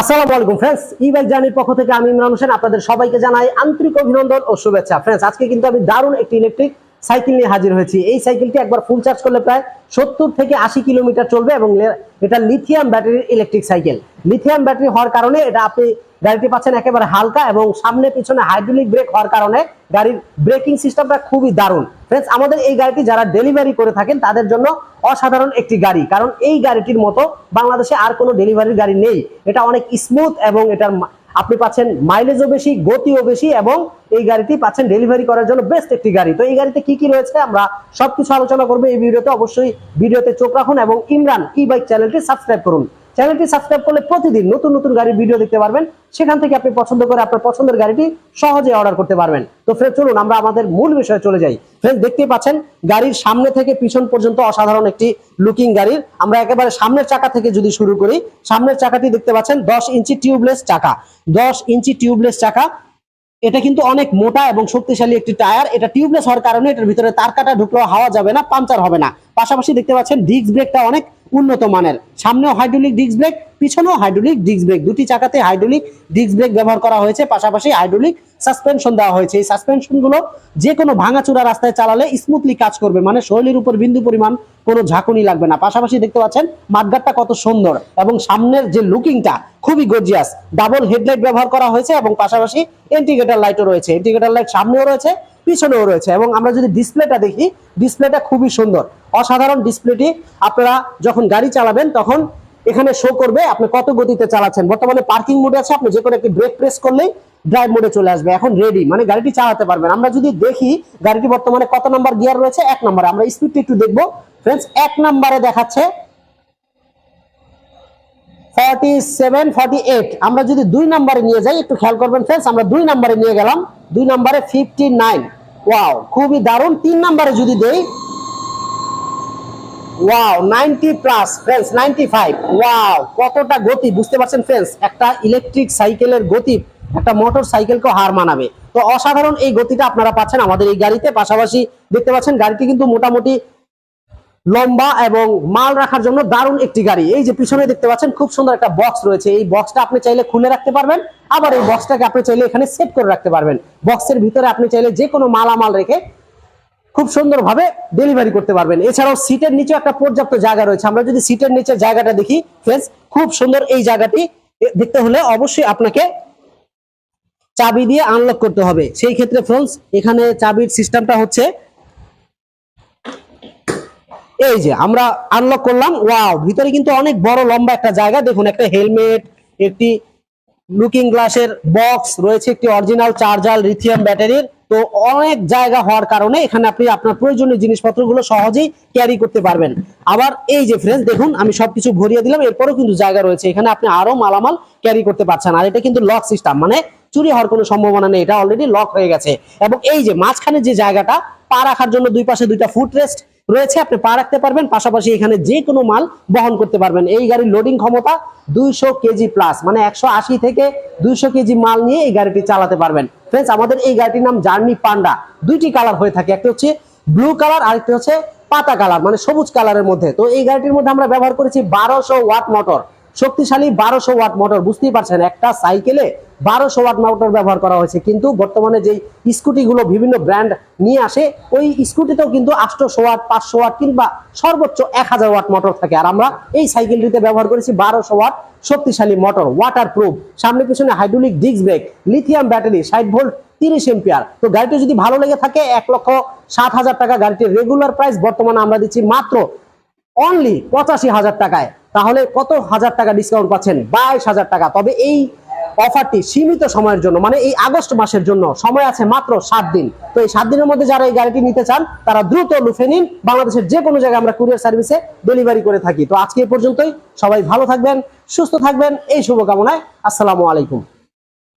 আসসালামু আলাইকুম ফ্রেন্ডস ই বাইক জার্নির পক্ষ থেকে আমি ইমরান হোসেন। আপনাদের সবাইকে জানাই আন্তরিক অভিনন্দন ও শুভেচ্ছা। ফ্রেন্ডস আজকে কিন্তু আমি দারুণ একটি ইলেকট্রিক সাইকেল নিয়ে হাজির হয়েছি। এই সাইকেলটি একবার ফুল চার্জ করলে প্রায় সত্তর থেকে আশি কিলোমিটার চলবে এবং এটা লিথিয়াম ব্যাটারির ইলেকট্রিক সাইকেল লিথিয়াম ব্যাটারি হওয়ার কারণে এটা আপনি গাড়িটি পাচ্ছেন একেবারে হালকা এবং সামনে পিছনে হাইড্রোলিক ব্রেক হওয়ার কারণে গাড়ির ব্রেকিং সিস্টেমটা খুবই দারুণ। ফ্রেন্ডস আমাদের এই গাড়িটি যারা ডেলিভারি করে থাকেন, তাদের জন্য অসাধারণ একটি গাড়ি। কারণ এই গাড়িটির মতো বাংলাদেশে আর কোনো ডেলিভারির গাড়ি নেই। এটা অনেক স্মুথ এবং এটার আপনি পাচ্ছেন মাইলেজও বেশি, গতিও বেশি এবং এই গাড়িটি পাচ্ছেন ডেলিভারি করার জন্য বেস্ট একটি গাড়ি। তো এই গাড়িতে কি কি রয়েছে আমরা সবকিছু আলোচনা করব। এই ভিডিওতে অবশ্যই ভিডিওতে চোখ রাখুন এবং ইমরান ই বাইক চ্যানেলটি সাবস্ক্রাইব করুন। চ্যানেলটি সাবস্ক্রাইব করলে প্রতিদিন নতুন নতুন গাড়ির ভিডিও দেখতে পারবেন। সেখান থেকে আপনি পছন্দ করে আপনার পছন্দের গাড়িটি সহজে অর্ডার করতে পারবেন। তো ফ্রেন্ড চলুন আমরা আমাদের মূল বিষয়ে চলে যাই। ফ্রেন্ড দেখতেই পাচ্ছেন, গাড়ির সামনে থেকে পিছন পর্যন্ত অসাধারণ একটি লুকিং গাড়ির আমরা একেবারে সামনের চাকা থেকে যদি শুরু করি, সামনের চাকাটি দেখতে পাচ্ছেন, দশ ইঞ্চি টিউবলেস চাকা। দশ ইঞ্চি টিউবলেস চাকা। এটা কিন্তু অনেক মোটা এবং শক্তিশালী একটি টায়ার। এটা টিউবলেস হওয়ার কারণে এটার ভিতরে তার কাটা ঢুকলেও হাওয়া যাবে না পাঞ্চার হবে না। পাশাপাশি দেখতে পাচ্ছেন ডিস্ক ব্রেকটা অনেক উন্নত মানের। সামনেও হাইড্রোলিক ডিস্ক ব্রেক পিছনেও হাইড্রোলিক ডিস্ক ব্রেক দুটি চাকাতে হাইড্রোলিক ডিস্ক ব্রেক ব্যবহার করা হয়েছে। পাশাপাশি হাইড্রোলিক সাসপেনশন দেওয়া হয়েছে। এই সাসপেনশনগুলো যে কোনো ভাঙাচুরা রাস্তায় চালালে স্মুথলি কাজ করবে। মানে শৈলীর উপর বিন্দু পরিমাণ কোনো ঝাঁকুনি লাগবে না। পাশাপাশি দেখতে পাচ্ছেন মাঠগাটটা কত সুন্দর এবং সামনের যে লুকিংটা খুবই গর্জিয়াস ডাবল হেডলাইট ব্যবহার করা হয়েছে এবং পাশাপাশি ইন্ডিকেটর লাইটও রয়েছে। ইন্ডিকেটর লাইট সামনেও রয়েছে পিছনেও রয়েছে এবং আমরা যদি ডিসপ্লেটা দেখি ডিসপ্লেটা খুবই সুন্দর। অসাধারণ ডিসপ্লেটি আপনারা যখন গাড়ি চালাবেন, তখন এখানে শো করবে আপনি কত গতিতে চালাচ্ছেন। বর্তমানে পার্কিং মোডে আছে, আপনি যে কোনো একটি ব্রেক প্রেস করলেই ড্রাইভ মোডে চলে আসবে। এখন রেডি মানে গাড়িটি চালাতে পারবেন। আমরা যদি দেখি গাড়িটি বর্তমানে কত নাম্বার গিয়ার রয়েছে, এক নম্বরে আমরা স্পিডটি একটু দেখব। ফ্রেন্ডস এক নম্বরে দেখাচ্ছে ফর্টি সেভেন ফর্টি এইট আমরা যদি দুই নম্বরে নিয়ে যাই, একটু খেয়াল করবেন ফ্রেন্ডস আমরা দুই নম্বরে নিয়ে গেলাম। দুই নম্বরে ফিফটি নাইন ওয়াও খুবই দারুণ। তিন নাম্বারে যদি দেই wow ninety plus friends ninety five wow কতটা গতি, বুঝতে পারছেন ফ্রেন্ডস একটা ইলেকট্রিক সাইকেলের গতি, একটা মোটর সাইকেলকে হার মানাবে। তো অসাধারণ এই গতিটা আপনারা পাচ্ছেন আমাদের এই গাড়িতে। পাশাপাশি দেখতে পাচ্ছেন গাড়িটি কিন্তু মোটামুটি লম্বা এবং মাল রাখার জন্য দারুণ একটি গাড়ি। এই যে পিছনে দেখতে পাচ্ছেন, খুব সুন্দর একটা বক্স রয়েছে। এই বক্সটা আপনি চাইলে খুলে রাখতে পারবেন, আবার এই বক্সটাকে আপনি চাইলে এখানে সেট করে রাখতে পারবেন। বক্সের ভিতরে আপনি চাইলে যে কোনো মালামাল রেখে খুব সুন্দরভাবে ডেলিভারি করতে পারবেন। এছাড়াও সিটের নিচে একটা পর্যাপ্ত জায়গা রয়েছে। আমরা যদি সিটের নিচে জায়গাটা দেখি ফ্রেন্ডস খুব সুন্দর এই জায়গাটি দেখতে হলে অবশ্যই আপনাকে চাবি দিয়ে আনলক করতে হবে। সেই ক্ষেত্রে ফ্রেন্ডস এখানে চাবির সিস্টেমটা হচ্ছে এই যে আমরা আনলক করলাম ওয়াও ভিতরে কিন্তু অনেক বড় লম্বা একটা জায়গা। দেখুন, একটা হেলমেট একটি লুকিং গ্লাসের বক্স রয়েছে একটি অরিজিনাল চার্জার লিথিয়াম ব্যাটারির তো অনেক জায়গা হওয়ার কারণে এখানে আপনি আপনার প্রয়োজনীয় জিনিসপত্রগুলো সহজেই ক্যারি করতে পারবেন। আবার এই যে ফ্রেন্ডস দেখুন, আমি সবকিছু ভরিয়ে দিলাম, এরপরও কিন্তু জায়গা রয়েছে। এখানে আপনি আরও মালামাল ক্যারি করতে পারছেন। আর এটা কিন্তু লক সিস্টেম মানে চুরি হওয়ার কোনো সম্ভাবনা নেই, এটা অলরেডি লক হয়ে গেছে। এবং এই যে মাঝখানে যে জায়গাটা পা রাখার জন্য দুই পাশে দুইটা ফুট রেস্ট রয়েছে, আপনি পা রাখতে পারবেন। পাশাপাশি এখানে যে কোনো মাল বহন করতে পারবেন। এই গাড়ির লোডিং ক্ষমতা দুইশো কেজি প্লাস মানে একশো আশি থেকে দুইশো কেজি মাল নিয়ে এই গাড়িটি চালাতে পারবেন। ফ্রেন্ডস আমাদের এই গাড়িটির নাম জার্নি পান্ডা দুইটি কালার হয়ে থাকে, একটা হচ্ছে ব্লু কালার আরেকটি হচ্ছে পাতা কালার মানে সবুজ কালারের মধ্যে। তো এই গাড়িটির মধ্যে আমরা ব্যবহার করেছি বারোশো ওয়াট মোটর শক্তিশালী বারোশো ওয়াট মোটর বুঝতেই পারছেন, একটা সাইকেলে বারোশো ওয়াট মোটর ব্যবহার করা হয়েছে। কিন্তু বর্তমানে যেই স্কুটিগুলো বিভিন্ন ব্র্যান্ড নিয়ে আসে, ওই স্কুটিতেও কিন্তু আটশোশো ওয়াট, পাঁচশো ওয়াট কিংবা সর্বোচ্চ এক হাজার ওয়াট মোটর থাকে। আর আমরা এই সাইকেলটিতে ব্যবহার করেছি বারোশো ওয়াট শক্তিশালী মোটর ওয়াটার প্রুফ সামনে পিছনে hydraulic disc brake lithium battery ষাট ভোল্ট তিরিশ এম্পিয়ার তো গাড়িটি যদি ভালো লেগে থাকে, এক লক্ষ সাত হাজার টাকা গাড়িটির রেগুলার প্রাইস বর্তমানে আমরা দিচ্ছি মাত্র অনলি পঁচাশি হাজার টাকায়। তাহলে কত হাজার টাকা ডিসকাউন্ট পাচ্ছেন? বাইশ হাজার টাকা। তবে এই অফারটি সীমিত সময়ের জন্য মানে এই আগস্ট মাসের জন্য সময় আছে মাত্র সাত দিন। তো এই সাত দিনের মধ্যে যারা এই গাড়িটি নিতে চান, তারা দ্রুত লুফে নিন। বাংলাদেশের যে কোনো জায়গায় আমরা কুরিয়ার সার্ভিসে ডেলিভারি করে থাকি। তো আজকে এ পর্যন্তই। সবাই ভালো থাকবেন, সুস্থ থাকবেন। এই শুভকামনায় আসসালামু আলাইকুম।